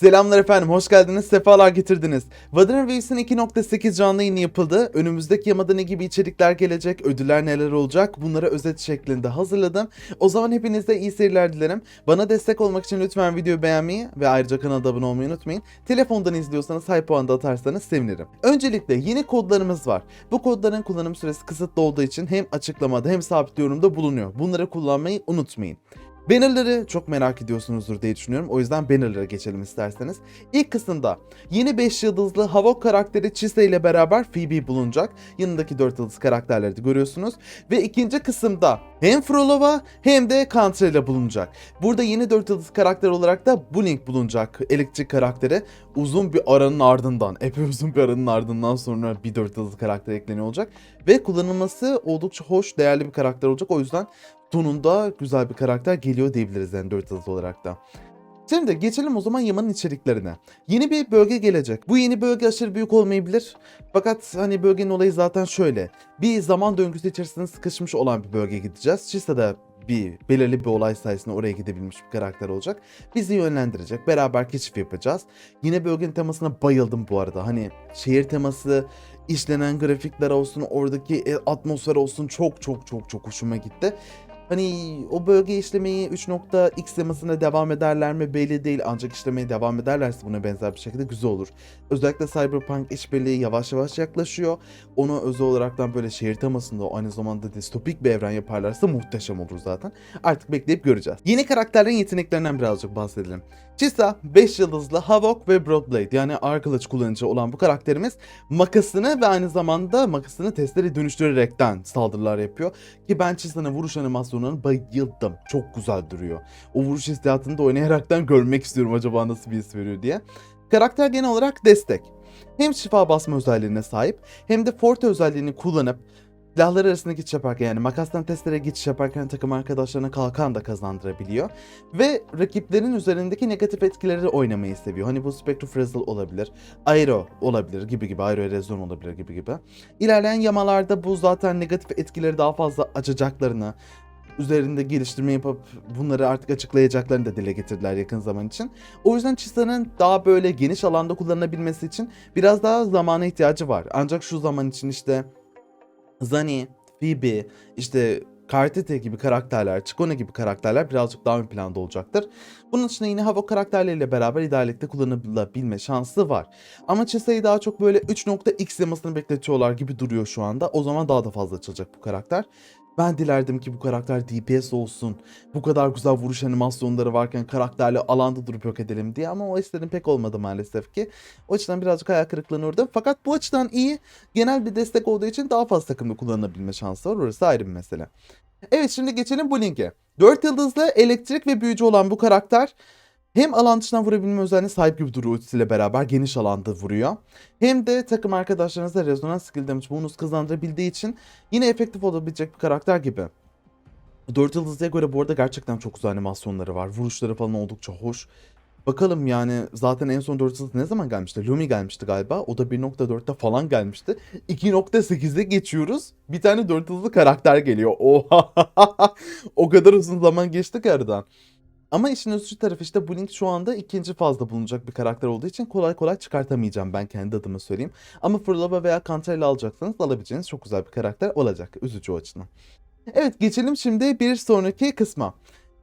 Selamlar efendim, hoş geldiniz, sefalar getirdiniz. Vadran Waves'in 2.8 canlı yayını yapıldı. Önümüzdeki yamada ne gibi içerikler gelecek, ödüller neler olacak bunları özet şeklinde hazırladım. O zaman hepinize iyi seyirler dilerim. Bana destek olmak için lütfen videoyu beğenmeyi ve ayrıca kanala abone olmayı unutmayın. Telefondan izliyorsanız hype puanı atarsanız sevinirim. Öncelikle yeni kodlarımız var. Bu kodların kullanım süresi kısıtlı olduğu için hem açıklamada hem sabit yorumda bulunuyor. Bunları kullanmayı unutmayın. Bannerları çok merak ediyorsunuzdur diye düşünüyorum. O yüzden bannerlara geçelim isterseniz. İlk kısımda yeni 5 yıldızlı Havok karakteri Chise ile beraber Phoebe bulunacak. Yanındaki 4 yıldız karakterleri de görüyorsunuz. Ve ikinci kısımda hem Frolova hem de Kantra ile bulunacak. Burada yeni 4 yıldız karakter olarak da Blink bulunacak. Elektrik karakteri uzun bir aranın ardından, epey uzun bir aranın ardından sonra bir 4 yıldız karakter ekleniyor olacak. Ve kullanılması oldukça hoş, değerli bir karakter olacak. O yüzden sonunda güzel bir karakter geliyor diyebiliriz yani 4 yıldız olarak da. Şimdi geçelim o zaman Yaman'ın içeriklerine. Yeni bir bölge gelecek. Bu yeni bölge aşırı büyük olmayabilir. Fakat hani bölgenin olayı zaten şöyle. Bir zaman döngüsü içerisinde sıkışmış olan bir bölge gideceğiz. Chisa da bir belirli bir olay sayesinde oraya gidebilmiş bir karakter olacak. Bizi yönlendirecek. Beraber keşif yapacağız. Yine bölgenin temasına bayıldım bu arada. Hani şehir teması, işlenen grafikler olsun, oradaki e, atmosfer olsun çok çok çok çok hoşuma gitti. Hani o bölge işlemeyi 3.x temasına devam ederler mi belli değil ancak işlemeye devam ederlerse buna benzer bir şekilde güzel olur. Özellikle Cyberpunk işbirliği yavaş yavaş yaklaşıyor. Onu özel olaraktan böyle şehir temasında aynı zamanda distopik bir evren yaparlarsa muhteşem olur zaten. Artık bekleyip göreceğiz. Yeni karakterlerin yeteneklerinden birazcık bahsedelim. Chisa 5 yıldızlı Havok ve Broadblade yani ağır kılıç kullanıcı olan bu karakterimiz makasını ve aynı zamanda makasını testere dönüştürerekten saldırılar yapıyor. Ki ben Chisa'nın vuruş animasyonlarına bayıldım. Çok güzel duruyor. O vuruş hissiyatını da oynayaraktan görmek istiyorum acaba nasıl bir his veriyor diye. Karakter genel olarak destek. Hem şifa basma özelliğine sahip hem de forte özelliğini kullanıp silahlar arasında geçiş yaparken yani makastan testere geçiş yaparken takım arkadaşlarına kalkan da kazandırabiliyor. Ve rakiplerin üzerindeki negatif etkileri oynamayı seviyor. Hani bu Spectre Frizzle olabilir, Aero olabilir gibi gibi, Aero Erozyon olabilir gibi gibi. İlerleyen yamalarda bu zaten negatif etkileri daha fazla açacaklarını, üzerinde geliştirme yapıp bunları artık açıklayacaklarını da dile getirdiler yakın zaman için. O yüzden Chisa'nın daha böyle geniş alanda kullanılabilmesi için biraz daha zamana ihtiyacı var. Ancak şu zaman için işte Zani, Phoebe, işte Kartete gibi karakterler, Chikone gibi karakterler birazcık daha ön planda olacaktır. Bunun dışında yine hava karakterleriyle beraber ideallikte kullanılabilme şansı var. Ama Chisa'yı daha çok böyle 3.x yamasını bekletiyorlar gibi duruyor şu anda. O zaman daha da fazla açılacak bu karakter. Ben dilerdim ki bu karakter DPS olsun. Bu kadar güzel vuruş animasyonları varken karakterle alanda durup yok edelim diye ama o istediğim pek olmadı maalesef ki. O açıdan birazcık hayal kırıklığına uğradım. Fakat bu açıdan iyi. Genel bir destek olduğu için daha fazla takımda kullanılabilme şansı var. Orası ayrı bir mesele. Evet şimdi geçelim bu linke. 4 yıldızlı elektrik ve büyücü olan bu karakter hem alan dışından vurabilme özelliğine sahip gibi duruyor ultisiyle beraber geniş alanda vuruyor. Hem de takım arkadaşlarınıza rezonans skill damage bonus kazandırabildiği için yine efektif olabilecek bir karakter gibi. 4 yıldızlıya göre bu arada gerçekten çok güzel animasyonları var. Vuruşları falan oldukça hoş. Bakalım yani zaten en son 4 yıldız ne zaman gelmişti? Lumi gelmişti galiba. O da 1.4'te falan gelmişti. 2.8'e geçiyoruz. Bir tane 4 yıldızlı karakter geliyor. Oha! o kadar uzun zaman geçti ki aradan. Ama işin üzücü tarafı işte Blink şu anda ikinci fazla bulunacak bir karakter olduğu için kolay kolay çıkartamayacağım ben kendi adıma söyleyeyim. Ama Fırlaba veya Kanta ile alacaksanız alabileceğiniz çok güzel bir karakter olacak. Üzücü o açıdan. Evet geçelim şimdi bir sonraki kısma.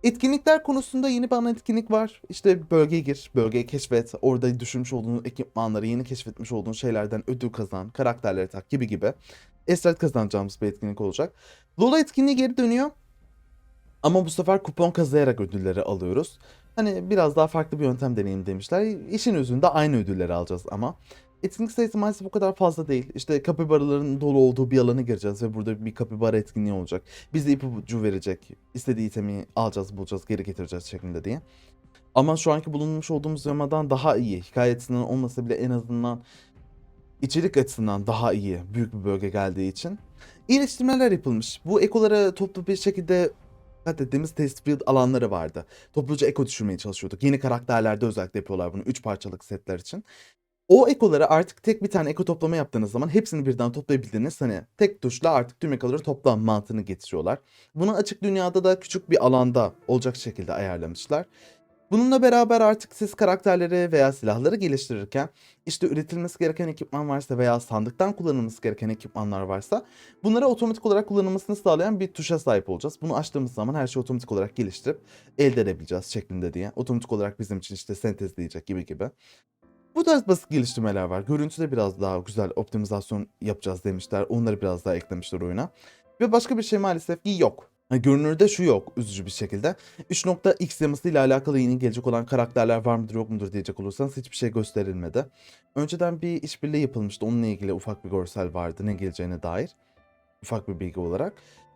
Etkinlikler konusunda yeni bir ana etkinlik var. İşte bölgeye gir, bölgeyi keşfet, orada düşünmüş olduğun ekipmanları, yeni keşfetmiş olduğun şeylerden ödül kazan, karakterleri tak gibi gibi. Esret kazanacağımız bir etkinlik olacak. Lola etkinliği geri dönüyor. Ama bu sefer kupon kazıyarak ödülleri alıyoruz. Hani biraz daha farklı bir yöntem deneyim demişler. İşin özünde aynı ödülleri alacağız ama. Etkinlik sayısı maalesef o kadar fazla değil. İşte kapibaraların dolu olduğu bir alana gireceğiz ve burada bir kapibara etkinliği olacak. Bize ipucu verecek. İstediği itemi alacağız, bulacağız, geri getireceğiz şeklinde diye. Ama şu anki bulunmuş olduğumuz yamadan daha iyi. Hikaye açısından olmasa bile en azından içerik açısından daha iyi. Büyük bir bölge geldiği için. İyileştirmeler yapılmış. Bu ekolara toplu bir şekilde dikkat ettiğimiz test field alanları vardı. Topluca eko düşürmeye çalışıyorduk. Yeni karakterlerde özellikle yapıyorlar bunu 3 parçalık setler için. O ekoları artık tek bir tane eko toplama yaptığınız zaman hepsini birden toplayabildiğiniz hani tek tuşla artık tüm ekoları toplam mantığını getiriyorlar. Bunu açık dünyada da küçük bir alanda olacak şekilde ayarlamışlar. Bununla beraber artık siz karakterleri veya silahları geliştirirken işte üretilmesi gereken ekipman varsa veya sandıktan kullanılması gereken ekipmanlar varsa bunları otomatik olarak kullanılmasını sağlayan bir tuşa sahip olacağız. Bunu açtığımız zaman her şeyi otomatik olarak geliştirip elde edebileceğiz şeklinde diye. Otomatik olarak bizim için işte sentezleyecek gibi gibi. Bu tarz basit geliştirmeler var. Görüntüde biraz daha güzel optimizasyon yapacağız demişler. Onları biraz daha eklemişler oyuna. Ve başka bir şey maalesef ki yok. Görünürde şu yok üzücü bir şekilde. 3.x yaması ile alakalı yeni gelecek olan karakterler var mıdır yok mudur diyecek olursanız hiçbir şey gösterilmedi. Önceden bir işbirliği yapılmıştı. Onunla ilgili ufak bir görsel vardı ne geleceğine dair. Ufak bir bilgi olarak.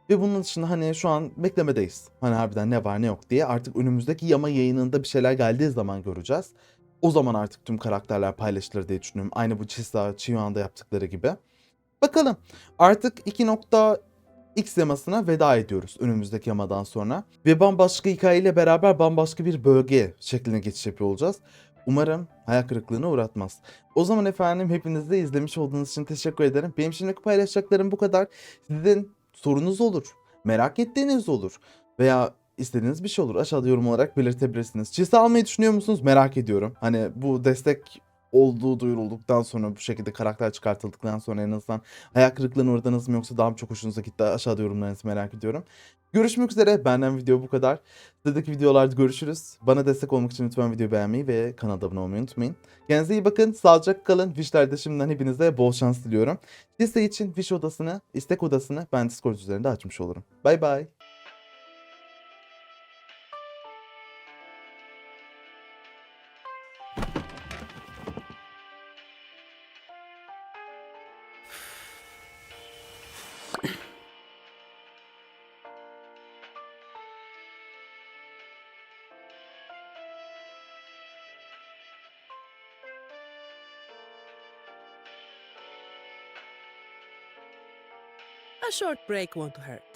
Ve bunun dışında hani şu an beklemedeyiz. Hani harbiden ne var ne yok diye. Artık önümüzdeki yama yayınında bir şeyler geldiği zaman göreceğiz. O zaman artık tüm karakterler paylaşılır diye düşünüyorum. Aynı bu Chisa, Chiyuan'da yaptıkları gibi. Bakalım. Artık 2.x yamasına veda ediyoruz önümüzdeki yamadan sonra. Ve bambaşka hikayeyle beraber bambaşka bir bölge şekline geçiş yapıyor olacağız. Umarım hayal kırıklığına uğratmaz. O zaman efendim hepiniz de izlemiş olduğunuz için teşekkür ederim. Benim şimdilik paylaşacaklarım bu kadar. Sizin sorunuz olur, merak ettiğiniz olur veya istediğiniz bir şey olur. Aşağıda yorum olarak belirtebilirsiniz. Çizgi almayı düşünüyor musunuz? Merak ediyorum. Hani bu destek olduğu duyurulduktan sonra bu şekilde karakter çıkartıldıktan sonra en azından hayal kırıklığına uğradınız mı yoksa daha mı çok hoşunuza gitti aşağıda yorumlarınızı merak ediyorum. Görüşmek üzere. Benden video bu kadar. Sıradaki videolarda görüşürüz. Bana destek olmak için lütfen videoyu beğenmeyi ve kanala abone olmayı unutmayın. Kendinize iyi bakın. Sağlıcakla kalın. Wish'lerde şimdiden hepinize bol şans diliyorum. Liste için Wish odasını, istek odasını ben Discord üzerinde açmış olurum. Bay bay. A short break won't hurt.